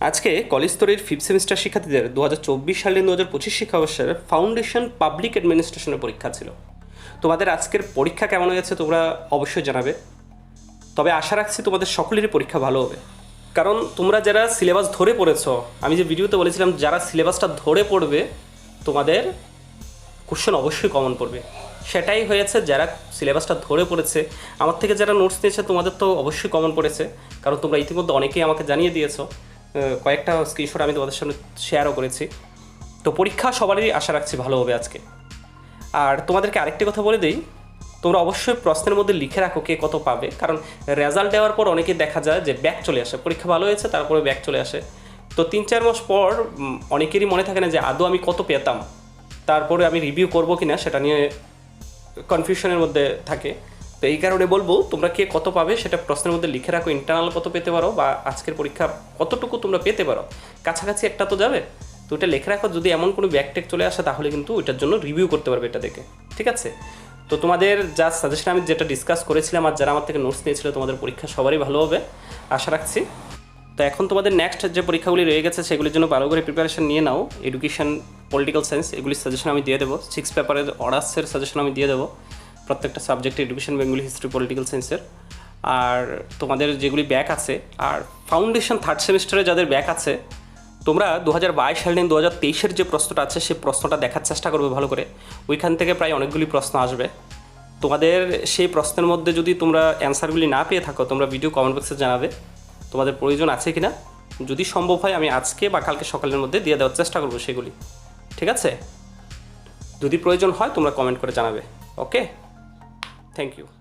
আজকে কলেজ স্তরের fifth semester শিক্ষার্থীদের দু হাজার চব্বিশ সালে দু হাজার পঁচিশ শিক্ষাবর্ষের ফাউন্ডেশন পাবলিক অ্যাডমিনিস্ট্রেশনের পরীক্ষা ছিল। তোমাদের আজকের পরীক্ষা কেমন হয়েছে তোমরা অবশ্যই জানাবে। তবে আশা রাখছি তোমাদের সকলেরই পরীক্ষা ভালো হবে। কারণ তোমরা যারা সিলেবাস ধরে পড়েছো, আমি যে ভিডিওতে বলেছিলাম যারা সিলেবাসটা ধরে পড়বে, তোমাদের কোশ্চেন অবশ্যই কমন পড়বে। সেটাই হয়েছে যারা সিলেবাসটা ধরে পড়েছে, আমার থেকে যারা নোটস নিয়েছে তোমাদের তো অবশ্যই কমন পড়েছে। কারণ তোমরা ইতিমধ্যে অনেকেই আমাকে জানিয়ে দিয়েছ। কয়েকটা স্ক্রিনশট আমি তোমাদের সামনে শেয়ারও করেছি। তো পরীক্ষা সবারই আশা রাখছি ভালো হবে আজকে। আর তোমাদেরকে আরেকটি কথা বলে দিই, তোমরা অবশ্যই প্রশ্নের মধ্যে লিখে রাখো কে কত পাবে, কারণ রেজাল্ট দেওয়ার পর অনেকে দেখা যায় যে ব্যাক চলে আসে। পরীক্ষা ভালো হয়েছে, তারপরে ব্যাক চলে আসে। তো তিন চার মাস পর অনেকেরই মনে থাকে না যে আদৌ আমি কত পেতাম। তারপরে আমি রিভিউ করব কিনা সেটা নিয়ে কনফিউশনের মধ্যে থাকে। তো এই কারণে বলব, তোমরা কে কত পাবে সেটা প্রশ্নের মধ্যে লিখে রাখো ইন্টারনাল কত পেতে পারো বা আজকের পরীক্ষা কতটুকু তোমরা পেতে পারো। কাছাকাছি একটা তো যাবে, তো ওটা লিখে রাখো, যদি এমন কোনো ব্যাকটেক চলে আসে তাহলে কিন্তু ওইটার জন্য রিভিউ করতে পারবে এটা দেখে, ঠিক আছে? তো তোমাদের যা সাজেশন আমি যেটা ডিসকাস করেছিলাম আর যারা আমার থেকে নোটস নিয়েছিল, তোমাদের পরীক্ষা সবারই ভালো হবে, আশা রাখছি। তো এখন তোমাদের নেক্সট যে পরীক্ষাগুলি রয়ে গেছে, সেগুলির জন্য ভালো করে প্রিপারেশন নিয়ে নাও এডুকেশন পলিটিক্যাল সায়েন্স এগুলির সাজেশন আমি দিয়ে দেবো সিক্স পেপারের অনার্সের সাজেশন আমি দিয়ে দেবো। প্রত্যেকটা সাবজেক্টে এডুকেশন বেঙ্গলি হিস্ট্রি পলিটিক্যাল সায়েন্সের আর তোমাদের যেগুলি ব্যাক আছে, আর ফাউন্ডেশন থার্ড সেমিস্টারে যাদের ব্যাক আছে, তোমরা দু হাজার বাইশ সালে দু হাজার তেইশের যে প্রশ্নটা আছে সেই প্রশ্নটা দেখার চেষ্টা করবে ভালো করে। ওইখান থেকে প্রায় অনেকগুলি প্রশ্ন আসবে। তোমাদের সেই প্রশ্নের মধ্যে যদি তোমরা অ্যান্সারগুলি না পেয়ে থাকো, তোমরা ভিডিও কমেন্ট বক্সে জানাবে, তোমাদের প্রয়োজন আছে কি না যদি সম্ভব হয়, আমি আজকে বা কালকে সকালের মধ্যে দিয়ে দেওয়ার চেষ্টা করব সেগুলি। ঠিক আছে? যদি প্রয়োজন হয়, তোমরা কমেন্ট করে জানাবে। ওকে Thank you.